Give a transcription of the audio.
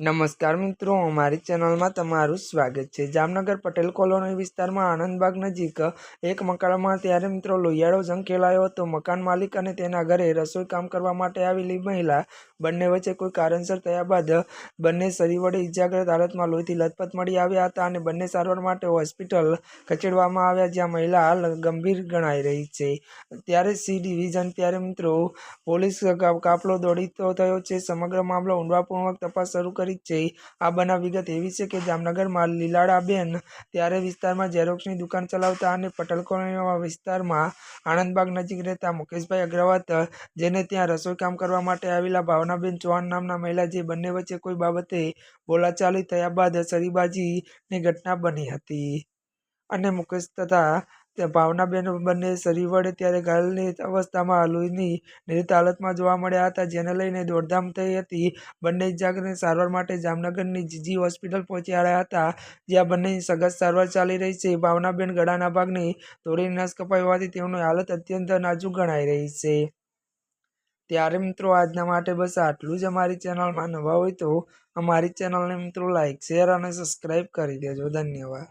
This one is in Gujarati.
નમસ્કાર મિત્રો, અમારી ચેનલમાં તમારું સ્વાગત છે. જામનગર પટેલ કોલોની વિસ્તારમાં આનંદબાગ નજીક એક મકાનમાં ત્યારે મિત્રો લોહિયાળો જંગ ખેલાયો હતો. મકાન માલિક અને તેના ઘરે રસોઈ કામ કરવા માટે આવેલી મહિલા બંને વચ્ચે કોઈ કારણસર થયા બાદ બંને શરીર વડે ઇજાગ્રસ્ત હાલતમાં લોહીથી લથપથ મળી આવ્યા હતા અને બંને સારવાર માટે હોસ્પિટલ ખસેડવામાં આવ્યા, જ્યાં મહિલા હાલ ગંભીર ગણાઈ રહી છે. ત્યારે સી ડિવિઝન ત્યારે મિત્રો પોલીસ કાફલો દોડીતો થયો છે. સમગ્ર મામલો ઊંડાપૂર્વક તપાસ શરૂ કરી છે. આ બનાવ વિગત એવી છે કે જામનગરમાં લીલાડાબેન ત્યારે વિસ્તારમાં ઝેરોક્ષની દુકાન ચલાવતા અને પટેલ વિસ્તારમાં આણંદબાગ નજીક રહેતા મુકેશભાઈ અગ્રવાત, જેને ત્યાં રસોઈ કામ કરવા માટે આવેલા ભાવનાબેન ચૌહાણ નામના મહિલા જે બંને વચ્ચે કોઈ બાબતે બોલાચાલી થયા બાદ સરીબાજીની ઘટના બની હતી. અને મુકેશ તથા ભાવનાબેન બંને શરીર વડે ત્યારે ઘાયલની અવસ્થામાં હલુની નિરિત હાલતમાં જોવા મળ્યા હતા, જેને લઈને દોડધામ થઈ હતી. બંને ઇજાગ્રસ્તને સારવાર માટે જામનગરની જીજી હોસ્પિટલ પહોંચી આવ્યા હતા, જ્યાં બંનેની સઘન સારવાર ચાલી રહી છે. ભાવનાબેન ગળાના ભાગની તોડીની નસ કપાઈ હોવાથી તેમની હાલત અત્યંત નાજુક ગણાઈ રહી છે. ત્યારે મિત્રો, આજના માટે બસ આટલું જ અમારી ચેનલમાં નવા હોય તો અમારી ચેનલને મિત્રો, લાઈક, શેર અને સબસ્ક્રાઈબ કરી દેજો. ધન્યવાદ.